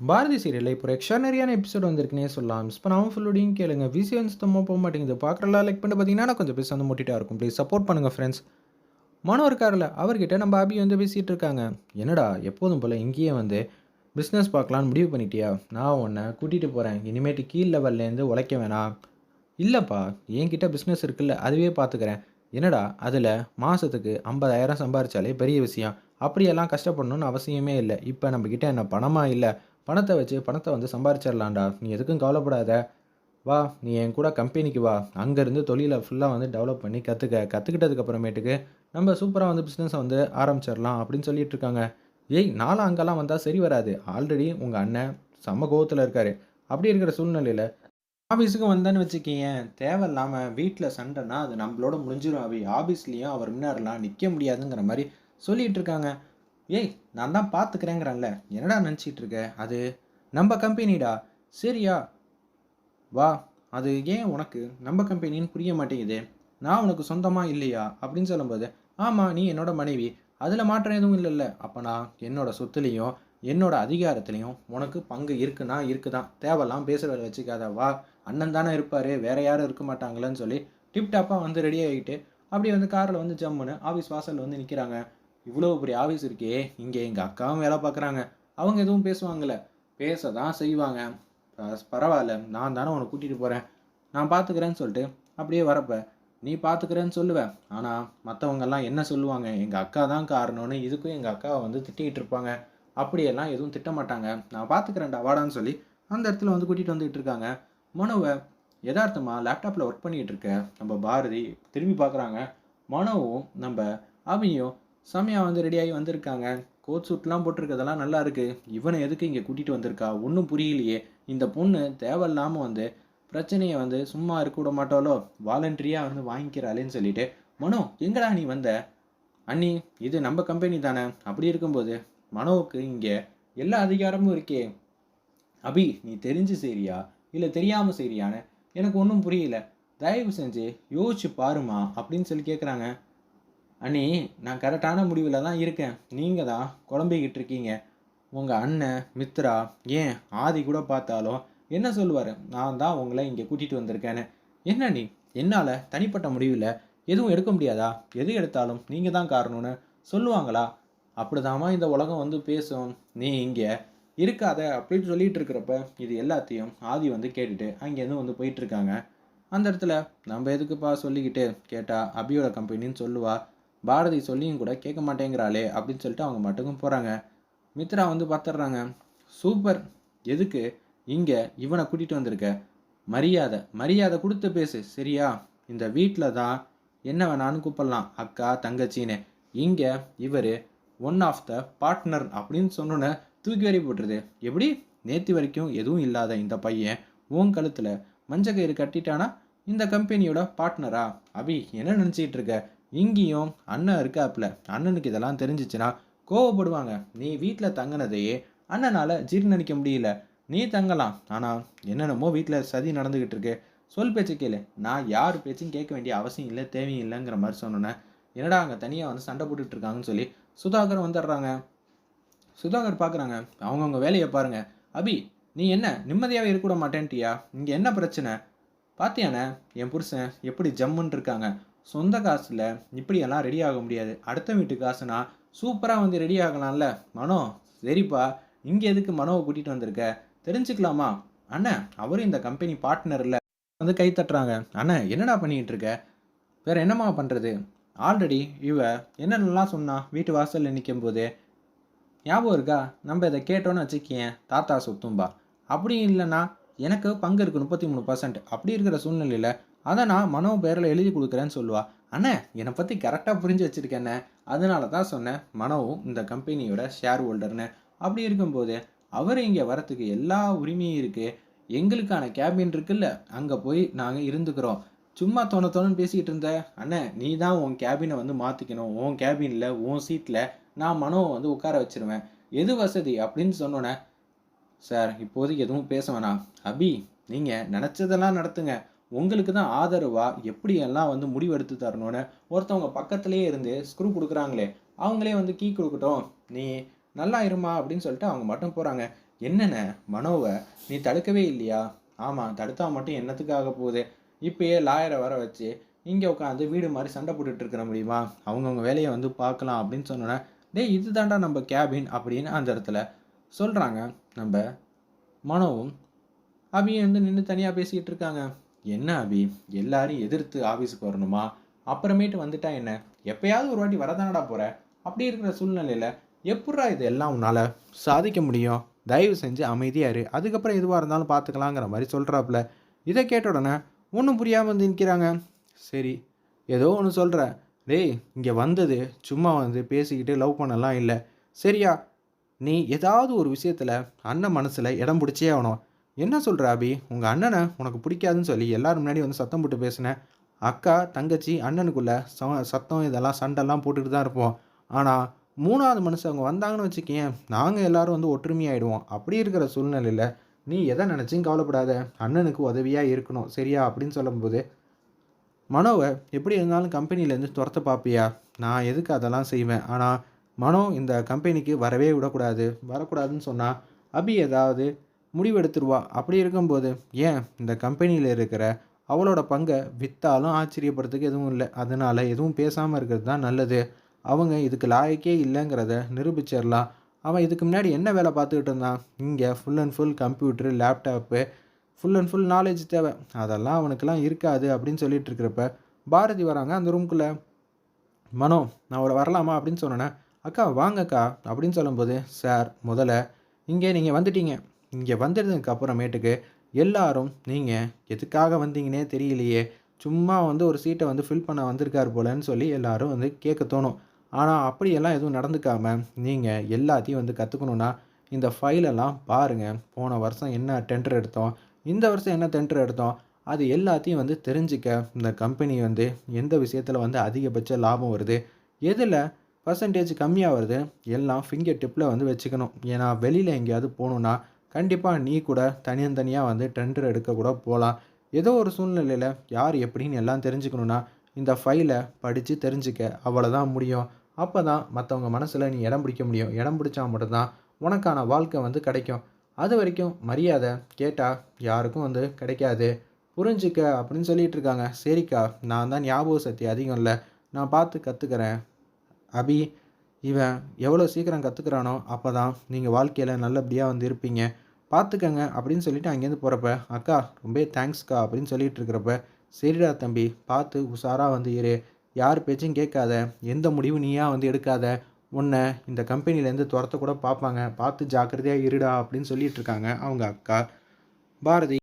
பாரதி சீரியலில் இப்போ எக்ஸ்ட்ரானரியான எபிசோட் வந்திருக்குனே சொல்லலாம். மிஸ் பண்ணாமல் ஃபுல்லோடையும் கேளுங்க. விசியன்ஸ் சுத்தமாக போக மாட்டேங்குது. பார்க்குறலாம் லைக் பண்ணி பார்த்தீங்கன்னா கொஞ்சம் பேச வந்து முட்டிட்டா இருக்கும். ப்ளீஸ் சப்போர்ட் பண்ணுங்கள் ஃப்ரெண்ட்ஸ் மனோ இருக்கார்ல அவர்கிட்ட நம்ம அபி வந்து பேசிகிட்டு இருக்காங்க. என்னடா எப்போதும் போல் இங்கேயே வந்து பிஸ்னஸ் பார்க்கலான்னு முடிவு பண்ணிட்டியா? நான் உன்னை கூட்டிகிட்டு போகிறேன் இனிமேட்டு கீழ் லெவல்லேருந்து உழைக்க வேணாம். இல்லைப்பா என்கிட்ட பிஸ்னஸ் இருக்குல்ல அதுவே பார்த்துக்கிறேன். என்னடா அதில் மாதத்துக்கு ஐம்பதாயிரம் சம்பாரிச்சாலே பெரிய விஷயம். அப்படியெல்லாம் கஷ்டப்படணும்னு அவசியமே இல்லை. இப்போ நம்மக்கிட்ட என்ன பணமாக இல்லை? பணத்தை வச்சு பணத்தை வந்து சம்பாரிச்சிடலாம்டா நீ எதுக்கும் கவலைப்படாத. வா நீ என் கூட கம்பெனிக்கு வா. அங்கேருந்து தொழிலை ஃபுல்லாக வந்து டெவலப் பண்ணி கற்றுக்க கற்றுக்கிட்டதுக்கு அப்புறமேட்டுக்கு நம்ம சூப்பராக வந்து பிஸ்னஸை வந்து ஆரம்பிச்சிடலாம் அப்படின்னு சொல்லிட்டு இருக்காங்க. ஏய் நானும் அங்கெல்லாம் வந்தால் சரி வராது. ஆல்ரெடி உங்கள் அண்ணன் செம்ம கோவத்தில் இருக்காரு. அப்படி இருக்கிற சூழ்நிலையில் ஆஃபீஸுக்கு வந்தேன்னு வச்சுக்கிங்க. தேவையில்லாமல் வீட்டில் சண்டைனா அது நம்மளோட முடிஞ்சிடும் அவை ஆஃபீஸ்லேயும் அவர் முன்னாடிலாம் நிற்க முடியாதுங்கிற மாதிரி சொல்லிகிட்டு இருக்காங்க. ஏய் நான் தான் பார்த்துக்கிறேங்கிறேன்ல என்னடா நினச்சிட்டு இருக்க அது நம்ம கம்பெனிடா. சரியா? வா அது ஏன் உனக்கு? நம்ம கம்பெனின்னு புரிய மாட்டேங்குது. நான் உனக்கு சொந்தமாக இல்லையா? அப்படின்னு சொல்லும்போது ஆமாம் நீ என்னோட மனைவி. அதில் மாற்றம் எதுவும் இல்லைல்ல. அப்போ நான் என்னோட சொத்துலேயும் என்னோட அதிகாரத்துலேயும் உனக்கு பங்கு இருக்குன்னா இருக்குதான். தேவைலாம் பேசுகிறத வச்சுக்காத. வா அண்ணன் தானே இருப்பார். வேற யாரும் இருக்க மாட்டாங்களேன்னு சொல்லி டிப்டாப்பாக வந்து ரெடி ஆகிட்டு அப்படியே வந்து காரில் வந்து ஜம்முன்னு ஆஃபீஸ் வாசலில் வந்து நிற்கிறாங்க இவ்வளோ பெரிய ஆஃபீஸ் இருக்கே இங்கே எங்கள் அக்காவும் வேலை பார்க்குறாங்க. அவங்க எதுவும் பேசுவாங்கள்ல பேச தான் செய்வாங்க பரவாயில்ல நான் தானே உன்னை கூட்டிகிட்டு போகிறேன் நான் பார்த்துக்கிறேன்னு சொல்லிட்டு அப்படியே வரப்ப நீ பார்த்துக்கிறேன்னு சொல்லுவேன் ஆனால் மற்றவங்கெல்லாம் என்ன சொல்லுவாங்க? எங்கள் அக்கா தான் காரணம்னு இதுக்கும் எங்கள் அக்காவை வந்து திட்டிகிட்டு இருப்பாங்க. அப்படியெல்லாம் எதுவும் திட்ட மாட்டாங்க. நான் பார்த்துக்கிறேன்டா வாடான்னு சொல்லி அந்த இடத்துல வந்து கூட்டிகிட்டு வந்துகிட்டு இருக்காங்க. மனுவை யதார்த்தமாக லேப்டாப்பில் ஒர்க் பண்ணிகிட்டு இருக்க. நம்ம பாரதி திரும்பி பார்க்குறாங்க மனோவும் நம்ம அபியும் செம்மையாக வந்து ரெடியாகி வந்திருக்காங்க. கோட் சூட்லாம் போட்டிருக்கிறதெல்லாம் நல்லா இருக்குது இவனை எதுக்கு இங்கே கூட்டிகிட்டு வந்திருக்கா? ஒன்றும் புரியலையே. இந்த பொண்ணு தேவையில்லாமல் வந்து பிரச்சனையை வந்து சும்மா இருக்க விட மாட்டாலோ வாலண்டரியாக வந்து வாங்கிக்கிறாளேன்னு சொல்லிட்டு மனோ எங்கடா நீ வந்த? அண்ணி இது நம்ம கம்பெனி தானே. அப்படி இருக்கும்போது மனோவுக்கு இங்கே எல்லா அதிகாரமும் இருக்கே. அபி நீ தெரிஞ்சு சரியா? இல்லை தெரியாமல் சரியான்னு? எனக்கு ஒன்றும் புரியல. தயவு செஞ்சு யோசிச்சு பாருமா அப்படின்னு சொல்லி கேட்குறாங்க அண்ணி நான் கரெக்டான முடிவில் தான் இருக்கேன். நீங்கள் தான் குழம்பிக்கிட்டு இருக்கீங்க. உங்கள் அண்ணன் மித்ரா ஏன் ஆதி கூட பார்த்தாலும் என்ன சொல்லுவார்? நான் தான் உங்களை இங்கே கூட்டிகிட்டு வந்திருக்கேன்னு. என்ன நீ என்னால் தனிப்பட்ட முடிவில் எதுவும் எடுக்க முடியாதா? எது எடுத்தாலும் நீங்கள் தான் காரணம்னு சொல்லுவாங்களா? அப்படிதாம்மா இந்த உலகம் வந்து பேசும். நீ இங்கே இருக்காத அப்படின்னு சொல்லிட்டு இருக்கிறப்ப இது எல்லாத்தையும் ஆதி வந்து கேட்டுட்டு அங்கேருந்து வந்து போயிட்டு இருக்காங்க. அந்த இடத்துல நம்ம எதுக்குப்பா சொல்லிக்கிட்டு? கேட்டால் அபியோட கம்பெனின்னு சொல்லுவா. பாரதி சொல்லியும் கூட கேட்க மாட்டேங்கிறாளே அப்படின்னு சொல்லிட்டு அவங்க மட்டுக்கும் போகிறாங்க மித்ரா வந்து பார்த்துடுறாங்க சூப்பர். எதுக்கு? இங்கே இவனை கூட்டிகிட்டு வந்திருக்க. மரியாதை. மரியாதை கொடுத்து பேசு. சரியா? இந்த வீட்டில் தான் என்ன வேணான்னு கூப்பிடலாம். அக்கா தங்கச்சின்னு. இங்கே இவர் ஒன் ஆஃப் த பார்ட்னர் அப்படின்னு சொன்னோன்னே தூக்கி வரி போட்டுருது. எப்படி? நேற்று வரைக்கும் எதுவும் இல்லாத இந்த பையன் உன் கழுத்தில் மஞ்ச கயிறு கட்டிட்டானா? இந்த கம்பெனியோட பார்ட்னரா அபி என்ன நினச்சிக்கிட்டு இருக்க? இங்கேயும் அண்ணன் இருக்காப்புல. அண்ணனுக்கு இதெல்லாம் தெரிஞ்சிச்சுன்னா கோவப்படுவாங்க. நீ வீட்டில் தங்கினதையே அண்ணனால் ஜீர்ணிக்க முடியல. நீ தங்கலாம். ஆனால் என்னென்னமோ வீட்டில் சதி நடந்துக்கிட்டு இருக்கு சொல் பேச்சு கேளு. நான் யார் பேச்சும் கேட்க வேண்டிய அவசியம் இல்லை தேவையில்லைங்கிற மாதிரி சொன்னோன்னே என்னடா அங்கே தனியாக வந்து சண்டை போட்டுட்டு இருக்காங்கன்னு சொல்லி சுதாகர் வந்துடுறாங்க. சுதாகர் பார்க்குறாங்க. அவங்கவுங்க வேலையை பாருங்கள் அபி நீ என்ன? நிம்மதியாகவே இருக்கூட மாட்டேன்ட்டியா? இங்கே என்ன பிரச்சனை? பாத்தியானே என் புருஷன் எப்படி ஜம்முன்னு இருக்காங்க. சொந்த காசில் இப்படியெல்லாம் ரெடி ஆக முடியாது. அடுத்த வீட்டு காசுனா சூப்பராக வந்து ரெடி ஆகலாம்ல. மனோ சரிப்பா. இங்கே எதுக்கு மனோவை கூட்டிகிட்டு வந்திருக்க? தெரிஞ்சுக்கலாமா? அண்ணன் அவரும் இந்த கம்பெனி பார்ட்னர் இல்லை வந்து கை தட்டுறாங்க. அண்ணன் என்னடா பண்ணிக்கிட்டு இருக்க? வேற என்னம்மா பண்ணுறது ஆல்ரெடி இவ என்னென்னலாம் சொன்னா வீட்டு வாசலில் நிற்கும் போது ஞாபகம் இருக்கா? நம்ம இதை கேட்டோன்னு வச்சுக்கேன் தாத்தா சொத்தும்பா. அப்படி இல்லைன்னா எனக்கு பங்கு இருக்குது முப்பத்தி மூணு பர்சன்ட் அப்படி இருக்கிற சூழ்நிலையில் அதை நான் மனோ பேரில் எழுதி கொடுக்குறேன்னு சொல்லுவா. அண்ணே என்னை பற்றி கரெக்டாக புரிஞ்சு வச்சுருக்கேண்ணே அதனால தான் சொன்னேன் மனோவும் இந்த கம்பெனியோட ஷேர் ஹோல்டர்னு அப்படி இருக்கும்போது அவர் இங்கே வரத்துக்கு எல்லா உரிமையும் இருக்குது எங்களுக்கான கேபின் இருக்குல்ல அங்கே போய் நாங்கள் இருந்துக்கிறோம். சும்மா தோண தோணுன்னு பேசிக்கிட்டு இருந்த அண்ணே நீ தான் உன் கேபினை வந்து மாற்றிக்கணும் உன் கேபினில் உன் சீட்டில் நான் மனோவை வந்து உட்கார வச்சிருவேன். எது வசதி அப்படின்னு சொன்னோன்னே சார் இப்போதைக்கு எதுவும் பேச வேணாம். அபி நீங்கள் நினச்சதெல்லாம் நடத்துங்க. உங்களுக்கு தான் ஆதரவாக எப்படியெல்லாம் வந்து முடிவெடுத்து தரணும்னு? ஒருத்தவங்க பக்கத்துலேயே இருந்து ஸ்க்ரூ கொடுக்குறாங்களே அவங்களே வந்து கீ கொடுக்கட்டும். நீ நல்லா இருமா அப்படின்னு சொல்லிட்டு அவங்க மட்டும் போகிறாங்க என்னென்ன மனோவை நீ தடுக்கவே இல்லையா? ஆமாம் தடுத்தா மட்டும் என்னத்துக்காக போகுது? இப்பயே லாயரை வர வச்சு இங்கே உட்காந்து வீடு மாதிரி சண்டை போட்டுட்டு இருக்கிற முடியுமா? அவங்கவுங்க வேலையை வந்து பார்க்கலாம் அப்படின்னு சொன்னோன்னே டேய் இது தாண்டா நம்ம கேபின் அப்படின்னு அந்த இடத்துல சொல்கிறாங்க நம்ம மனோவும் அபியும் வந்து நின்று தனியாக பேசிக்கிட்டு இருக்காங்க. என்ன அபி? எல்லாரையும் எதிர்த்து ஆஃபீஸுக்கு வரணுமா? அப்புறமேட்டு வந்துட்டா என்ன? எப்பயாவது ஒரு வாட்டி வரதானடா போகிற அப்படி இருக்கிற சூழ்நிலையில் எப்பட்றா இது எல்லாம் உன்னால் சாதிக்க முடியும்? தயவு செஞ்சு அமைதியாக இரு. அதுக்கப்புறம் எதுவாக இருந்தாலும் பார்த்துக்கலாங்கிற மாதிரி சொல்கிறாப்புல இதை கேட்ட உடனே ஒன்றும் புரியாமல் வந்து நிற்கிறாங்க சரி ஏதோ ஒன்று சொல்கிற டேய் இங்கே வந்தது சும்மா வந்து பேசிக்கிட்டு லவ் பண்ணலாம் இல்லை. சரியா நீ ஏதாவது ஒரு விஷயத்தில் அண்ணன் மனசில் இடம் பிடிச்சே ஆகணும். என்ன சொல்கிற அபி? உங்கள் அண்ணனை உனக்கு பிடிக்காதுன்னு சொல்லி எல்லோரும் முன்னாடி வந்து சத்தம் போட்டு பேசினேன். அக்கா தங்கச்சி அண்ணனுக்குள்ளே ச- சத்தம் இதெல்லாம் சண்டைலாம் போட்டுட்டு தான் இருப்போம். ஆனால் மூணாவது மனுஷன் அவங்க வந்தாங்கன்னு வச்சுக்கேன் நாங்கள் எல்லோரும் வந்து ஒற்றுமையாயிடுவோம். அப்படி இருக்கிற சூழ்நிலையில் நீ எதை நினச்சும் கவலைப்படாத. அண்ணனுக்கு உதவியாக இருக்கணும் சரியா? அப்படின்னு சொல்லும்போது மனோவை எப்படி இருந்தாலும் கம்பெனிலேருந்து துரத்த பார்ப்பியா நான் எதுக்கு அதெல்லாம் செய்வேன்? ஆனால் மனோ இந்த கம்பெனிக்கு வரவே விடக்கூடாது வரக்கூடாதுன்னு சொன்னால் அபி ஏதாவது முடிவெடுத்துருவா. அப்படி இருக்கும்போது ஏன் இந்த கம்பெனியில் இருக்கிற அவளோட பங்கை விற்றாலும் ஆச்சரியப்படுறதுக்கு எதுவும் இல்லை. அதனால் எதுவும் பேசாமல் இருக்கிறது தான் நல்லது. அவங்க இதுக்கு லாயக்கே இல்லைங்கிறத நிரூபிச்சிடலாம். அவன் இதுக்கு முன்னாடி என்ன வேலை பார்த்துக்கிட்டு இருந்தான்? இங்கே full and full computer laptop full and full knowledge தேவை. அதெல்லாம் அவனுக்கெல்லாம் இருக்காது அப்படின்னு சொல்லிட்டு இருக்கிறப்ப பாரதி வராங்க அந்த ரூம்குள்ளே மனோ நான் அவளை வரலாமா அப்படின்னு சொன்னேன். அக்கா வாங்கக்கா அப்படின்னு சொல்லும்போது சார் முதல்ல இங்கே நீங்கள் வந்துட்டீங்க. இங்கே வந்துட்டதுக்கு அப்புறமேட்டுக்கு எல்லாரும் நீங்கள் எதுக்காக வந்தீங்கன்னே தெரியலையே. சும்மா வந்து ஒரு சீட்டை வந்து ஃபில் பண்ண வந்திருக்காரு போலன்னு சொல்லி எல்லாரும் வந்து கேட்க தோணும். ஆனால் அப்படியெல்லாம் எதுவும் நடந்துக்காமல் நீங்கள் எல்லாத்தையும் வந்து கற்றுக்கணுன்னா இந்த ஃபைலெல்லாம் பாருங்கள் போன வருஷம் என்ன டெண்டர் எடுத்தோம் இந்த வருஷம் என்ன டெண்டர் எடுத்தோம் அது எல்லாத்தையும் வந்து தெரிஞ்சுக்க இந்த கம்பெனி வந்து எந்த விஷயத்தில் வந்து அதிகபட்ச லாபம் வருது எதில் பர்சன்டேஜ் கம்மியாக வருது எல்லாம் ஃபிங்கர் டிப்பில் வந்து வச்சுக்கணும். ஏன்னா வெளியில் எங்கேயாவது போகணுன்னா கண்டிப்பாக நீ கூட தனியந்தனியாக வந்து டெண்டர் எடுக்க கூட போகலாம் ஏதோ ஒரு சூழ்நிலையில் யார் எப்படின்னு எல்லாம் தெரிஞ்சுக்கணுன்னா இந்த ஃபைலை படித்து தெரிஞ்சுக்க அவ்வளோதான் முடியும். அப்போ தான் மற்றவங்க மனசில் நீ இடம் பிடிக்க முடியும். இடம் பிடிச்சா மட்டும்தான் உனக்கான வாழ்க்கை வந்து கிடைக்கும். அது வரைக்கும் மரியாதை கேட்டால் யாருக்கும் வந்து கிடைக்காது. புரிஞ்சுக்க அப்படின்னு சொல்லிட்டு இருக்காங்க. சரிக்கா நான் தான் ஞாபக சக்தி அதிகம் இல்லை. நான் பார்த்து கற்றுக்கிறேன் அபி இவன் எவ்வளோ சீக்கிரம் கற்றுக்குறானோ அப்போ தான் நீங்கள் வாழ்க்கையில் நல்லபடியாக வந்து இருப்பீங்க. பார்த்துக்கங்க அப்படின்னு சொல்லிட்டு அங்கேருந்து போகிறப்ப அக்கா ரொம்ப தேங்க்ஸ்க்கா அப்படின்னு சொல்லிட்டு இருக்கிறப்ப சரிடா தம்பி பார்த்து உஷாராக வந்து இரு. யார் பேச்சும் கேட்காத. எந்த முடிவும் நீயா வந்து எடுக்காத. உன்னை இந்த கம்பெனிலேருந்து துரத்த கூட பார்ப்பாங்க. பார்த்து ஜாக்கிரதையாக இருடா அப்படின்னு சொல்லிட்டு இருக்காங்க அவங்க அக்கா. பாரதி